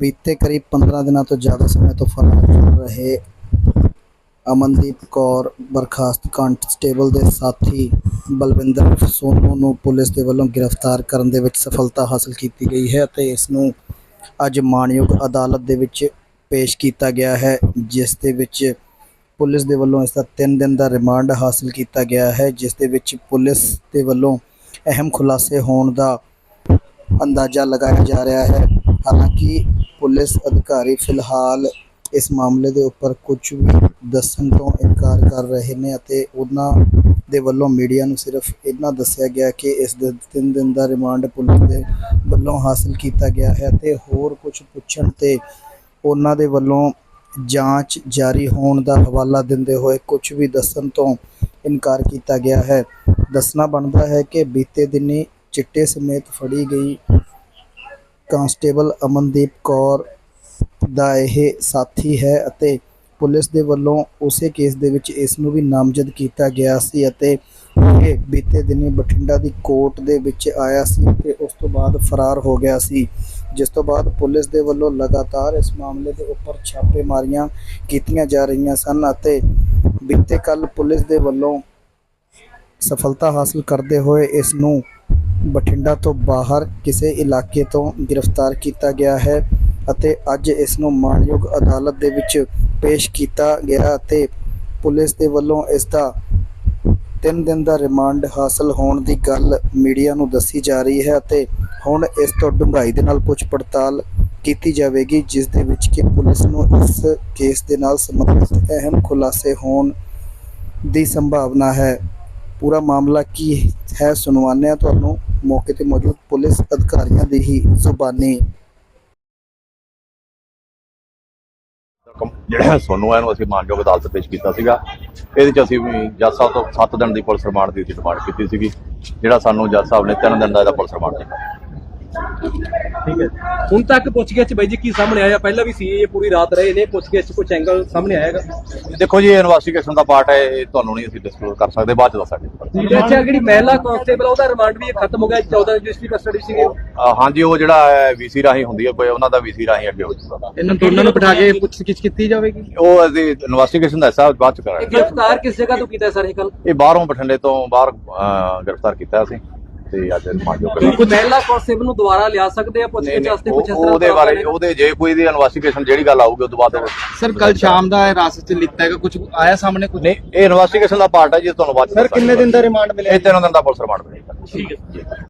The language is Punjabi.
ਬੀਤੇ ਕਰੀਬ 15 ਦਿਨਾਂ ਤੋਂ ਜ਼ਿਆਦਾ ਸਮੇਂ ਤੋਂ ਫਰਾਰ ਚੱਲ ਰਹੇ ਅਮਨਦੀਪ ਕੌਰ ਬਰਖਾਸਤ ਕਾਂਸਟੇਬਲ ਦੇ ਸਾਥੀ ਬਲਵਿੰਦਰ ਸੋਨੂ ਨੂੰ ਪੁਲਿਸ ਦੇ ਵੱਲੋਂ ਗ੍ਰਿਫਤਾਰ ਕਰਨ ਦੇ ਵਿੱਚ ਸਫਲਤਾ ਹਾਸਲ ਕੀਤੀ ਗਈ ਹੈ ਅਤੇ ਇਸ ਨੂੰ ਅੱਜ ਮਾਣਯੋਗ ਅਦਾਲਤ ਦੇ ਵਿੱਚ ਪੇਸ਼ ਕੀਤਾ ਗਿਆ ਹੈ, ਜਿਸ ਦੇ ਵਿੱਚ ਪੁਲਿਸ ਦੇ ਵੱਲੋਂ ਇਸ ਦਾ 3 ਦਿਨ ਦਾ ਰਿਮਾਂਡ ਹਾਸਲ ਕੀਤਾ ਗਿਆ ਹੈ, ਜਿਸ ਦੇ ਵਿੱਚ ਪੁਲਿਸ ਦੇ ਵੱਲੋਂ ਅਹਿਮ ਖੁਲਾਸੇ ਹੋਣ ਦਾ ਅੰਦਾਜ਼ਾ ਲਗਾਇਆ ਜਾ ਰਿਹਾ ਹੈ। ਹਾਲਾਂਕਿ ਪੁਲਿਸ ਅਧਿਕਾਰੀ ਫਿਲਹਾਲ ਇਸ ਮਾਮਲੇ ਦੇ ਉੱਪਰ ਕੁਝ ਵੀ ਦੱਸਣ ਤੋਂ ਇਨਕਾਰ ਕਰ ਰਹੇ ਨੇ ਅਤੇ ਉਹਨਾਂ ਦੇ ਵੱਲੋਂ ਮੀਡੀਆ ਨੂੰ ਸਿਰਫ ਇੰਨਾ ਦੱਸਿਆ ਗਿਆ ਕਿ ਇਸ ਦੇ 3 ਦਿਨ ਦਾ ਰਿਮਾਂਡ ਪੁਲਿਸ ਦੇ ਵੱਲੋਂ ਹਾਸਲ ਕੀਤਾ ਗਿਆ ਹੈ ਅਤੇ ਹੋਰ ਕੁਝ ਪੁੱਛਣ ਤੇ ਉਹਨਾਂ ਦੇ ਵੱਲੋਂ ਜਾਂਚ ਜਾਰੀ ਹੋਣ ਦਾ ਹਵਾਲਾ ਦਿੰਦੇ ਹੋਏ ਕੁਝ ਵੀ ਦੱਸਣ ਤੋਂ ਇਨਕਾਰ ਕੀਤਾ ਗਿਆ ਹੈ। ਦੱਸਣਾ ਬਣਦਾ ਹੈ ਕਿ ਬੀਤੇ ਦਿਨੀ ਚਿੱਟੇ ਸਮੇਤ ਫੜੀ ਗਈ ਕਾਂਸਟੇਬਲ ਅਮਨਦੀਪ ਕੌਰ ਦਾ ਇਹ ਸਾਥੀ ਹੈ ਅਤੇ ਪੁਲਿਸ ਦੇ ਵੱਲੋਂ ਉਸੇ ਕੇਸ ਦੇ ਵਿੱਚ ਇਸ ਨੂੰ ਵੀ ਨਾਮਜ਼ਦ ਕੀਤਾ ਗਿਆ ਸੀ ਅਤੇ ਇਹ ਬੀਤੇ ਦਿਨੀ ਬਠਿੰਡਾ ਦੀ ਕੋਰਟ ਦੇ ਵਿੱਚ ਆਇਆ ਸੀ ਤੇ ਉਸ ਤੋਂ ਬਾਅਦ ਫਰਾਰ ਹੋ ਗਿਆ ਸੀ। ਜਿਸ ਤੋਂ ਬਾਅਦ ਪੁਲਿਸ ਦੇ ਵੱਲੋਂ ਲਗਾਤਾਰ ਇਸ ਮਾਮਲੇ ਦੇ ਉੱਪਰ ਛਾਪੇਮਾਰੀਆਂ ਕੀਤੀਆਂ ਜਾ ਰਹੀਆਂ ਸਨ ਅਤੇ ਬੀਤੇ ਕੱਲ ਪੁਲਿਸ ਦੇ ਵੱਲੋਂ ਸਫਲਤਾ ਹਾਸਲ ਕਰਦੇ ਹੋਏ ਇਸ ਨੂੰ ਬਠਿੰਡਾ ਤੋਂ ਬਾਹਰ ਕਿਸੇ ਇਲਾਕੇ ਤੋਂ ਗ੍ਰਿਫਤਾਰ ਕੀਤਾ ਗਿਆ ਹੈ ਅਤੇ ਅੱਜ ਇਸ ਨੂੰ ਮਾਣਯੋਗ ਅਦਾਲਤ ਦੇ ਵਿੱਚ ਪੇਸ਼ ਕੀਤਾ ਗਿਆ ਅਤੇ ਪੁਲਿਸ ਦੇ ਵੱਲੋਂ ਇਸ ਦਾ 3 ਦਿਨ ਦਾ ਰਿਮਾਂਡ ਹਾਸਲ ਹੋਣ ਦੀ ਗੱਲ ਮੀਡੀਆ ਨੂੰ ਦੱਸੀ ਜਾ ਰਹੀ ਹੈ ਅਤੇ ਹੁਣ ਇਸ ਤੋਂ ਡੂੰਘਾਈ ਦੇ ਨਾਲ ਪੁੱਛ ਪੜਤਾਲ ਕੀਤੀ ਜਾਵੇਗੀ, ਜਿਸ ਦੇ ਵਿੱਚ ਕਿ ਪੁਲਿਸ ਨੂੰ ਇਸ ਕੇਸ ਦੇ ਨਾਲ ਸੰਬੰਧਿਤ ਅਹਿਮ ਖੁਲਾਸੇ ਹੋਣ ਦੀ ਸੰਭਾਵਨਾ ਹੈ। ਪੂਰਾ ਮਾਮਲਾ ਕੀ ਹੈ ਸੁਣਵਾਉਂਦੇ ਹਾਂ ਤੁਹਾਨੂੰ ਮੌਕੇ ਤੇ ਮੌਜੂਦ ਪੁਲਿਸ ਅਧਿਕਾਰੀਆਂ ਦੀ ਹੀ ਜ਼ੁਬਾਨੀ। ਜਿਹੜਾ ਸੋਨੂੰ ਹੈ ਨੂੰ ਅਸੀਂ ਮਾਨਯੋਗ ਅਦਾਲਤ ਪੇਸ਼ ਕੀਤਾ ਸੀਗਾ। ਇਹਦੇ ਚ ਅਸੀਂ ਵੀ ਜੱਜ ਸਾਹਿਬ ਤੋਂ 7 ਦਿਨ ਦੀ ਪੁਲਿਸ ਰਿਮਾਂਡ ਦੀ ਡਿਮਾਂਡ ਕੀਤੀ ਸੀਗੀ। ਜਿਹੜਾ ਸਾਨੂੰ ਜੱਜ ਸਾਹਿਬ ਨੇ 3 ਦਿਨ ਦਾ ਇਹਦਾ ਪੁਲਿਸ ਰਿਮਾਂਡ ਦਿੱਤਾ। ਠੀਕ ਹੈ ਹੁਣ ਤੱਕ ਪੁੱਛਗਿੱਛ ਬਾਈ ਜੀ ਕੀ ਸਾਹਮਣੇ ਆਇਆ? ਪਹਿਲਾਂ ਵੀ ਸੀ ਇਹ ਪੂਰੀ ਰਾਤ ਰਹੇ ਨੇ ਪੁੱਛਗਿੱਛ ਕੁਝ ਐਂਗਲ ਸਾਹਮਣੇ ਆਏਗਾ ਦੇਖੋ ਜੀ ਇਹ ਇਨਵੈਸਟੀਗੇਸ਼ਨ ਦਾ ਪਾਰਟ ਹੈ ਇਹ ਤੁਹਾਨੂੰ ਨਹੀਂ ਅਸੀਂ ਡਿਸਕਲੋਜ਼ ਕਰ ਸਕਦੇ ਬਾਅਦ ਚ ਦੱਸਾਂਗੇ ਅੱਛਾ ਜਿਹੜੀ ਮਹਿਲਾ ਕਾਂਸਟੇਬਲ ਉਹਦਾ ਰਿਮਾਂਡ ਵੀ ਖਤਮ ਹੋ ਗਿਆ 14 ਰਜਿਸਟਰੀ ਕਸਟਡੀ ਸੀਗੇ ਹਾਂਜੀ ਉਹ ਜਿਹੜਾ ਵੀਸੀ ਰਾਹੀਂ ਹੁੰਦੀ ਹੈ ਕੋਈ ਉਹਨਾਂ ਦਾ ਵੀਸੀ ਰਾਹੀਂ ਅੱਗੇ ਹੋ ਜਾਊਗਾ। ਇਹਨਾਂ ਦੋਨਾਂ ਨੂੰ ਬਿਠਾ ਕੇ ਪੁੱਛਗਿੱਛ ਕੀਤੀ ਜਾਵੇਗੀ? ਉਹ ਅਸੀਂ ਇਨਵੈਸਟੀਗੇਸ਼ਨ ਦਾ ਹਿੱਸਾ ਬਾਅਦ ਚ ਕਰਾਂਗੇ। ਗ੍ਰਿਫਤਾਰ ਕਿਸ ਜਗ੍ਹਾ ਤੋਂ ਕੀਤਾ ਸਰ ਇਹ ਕੱਲ ਇਹ ਬਾਹਰੋਂ ਬਠਿੰਡੇ ਤੋਂ ਬਾਹਰ ਗ੍ਰਿਫਤਾਰ ਕੀਤਾ ਅਸੀਂ। ਤੇ ਅੱਜ ਮਾਨਯੋਗ ਕਰਾਂਗੇ ਕੁਝ ਮਹਿਲਾ ਕਾਂਸਟੇਬਲ ਨੂੰ ਦੁਬਾਰਾ ਲਿਆ ਸਕਦੇ ਆ ਪੁੱਛਗਿੱਛ ਵਾਸਤੇ ਕੁਝ ਇਸ ਤਰ੍ਹਾਂ ਉਹਦੇ ਬਾਰੇ ਉਹਦੇ ਜੇ ਕੋਈ ਦੀ ਇਨਵੈਸਟੀਗੇਸ਼ਨ ਜਿਹੜੀ ਗੱਲ ਆਊਗੀ ਉਸ ਤੋਂ ਬਾਅਦ ਸਰ ਕੱਲ ਸ਼ਾਮ ਦਾ ਇਹ ਰਾਸਤੇ ਚ ਲਿੱਤਾ ਹੈਗਾ ਕੁਝ ਆਇਆ ਸਾਹਮਣੇ ਕੁਝ ਨਹੀਂ ਇਹ ਇਨਵੈਸਟੀਗੇਸ਼ਨ ਦਾ ਪਾਰਟ ਹੈ ਜੀ ਤੁਹਾਨੂੰ ਬਾਅਦ ਸਰ ਕਿੰਨੇ ਦਿਨ ਦਾ ਰਿਮਾਂਡ ਇਹ ਮਿਲਿਆ ਤਿੰਨ ਦਿਨ ਦਾ ਪੁਲਿਸ ਰਿਮਾਂਡ ਮਿਲੇਗਾ। ਠੀਕ ਹੈ